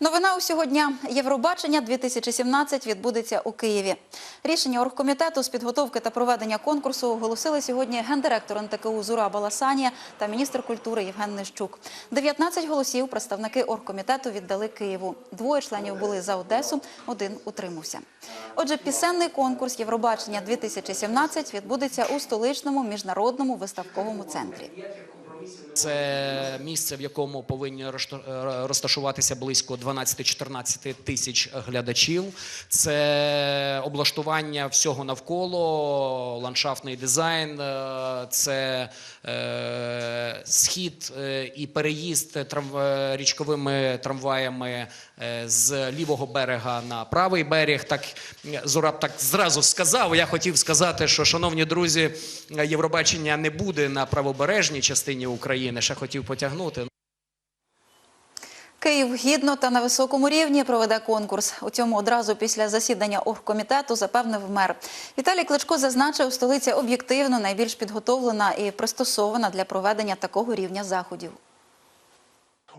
Новина усього дня. Євробачення 2017 відбудеться у Києві. Рішення оргкомітету з підготовки та проведення конкурсу оголосили сьогодні гендиректор НТКУ Зура Баласанія та міністр культури Євген Нищук. 19 голосів представники оргкомітету віддали Києву. Двоє членів були за Одесу, один утримався. Отже, пісенний конкурс Євробачення 2017 відбудеться у столичному міжнародному виставковому центрі. Це місце, в якому повинні е, розташуватися близько 12-14 тисяч глядачів. Це облаштування всього навколо, ландшафтний дизайн, е, це е, схід і переїзд річковими трамваями з лівого берега на правий берег. Так Зураб так зразу сказав. Я хотів сказати, що, шановні друзі, Євробачення не буде на правобережній частині України. Ще хотів потягнути. Київ гідно та на високому рівні проведе конкурс. У цьому одразу після засідання оргкомітету запевнив мер. Віталій Кличко зазначив, столиця об'єктивно найбільш підготовлена і пристосована для проведення такого рівня заходів.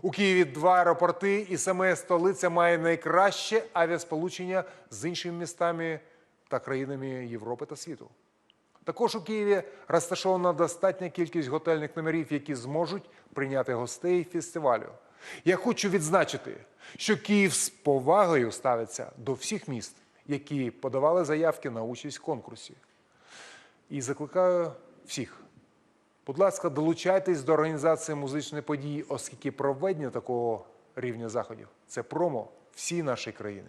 У Києві два аеропорти, і саме столиця має найкраще авіасполучення з іншими містами та країнами Європи та світу. Також у Києві розташована достатня кількість готельних номерів, які зможуть прийняти гостей фестивалю. Я хочу відзначити, що Київ з повагою ставиться до всіх міст, які подавали заявки на участь в конкурсі. І закликаю всіх Будь ласка, долучайтесь до організації музичної події, оскільки проведення такого рівня заходів це промо всій нашої країни.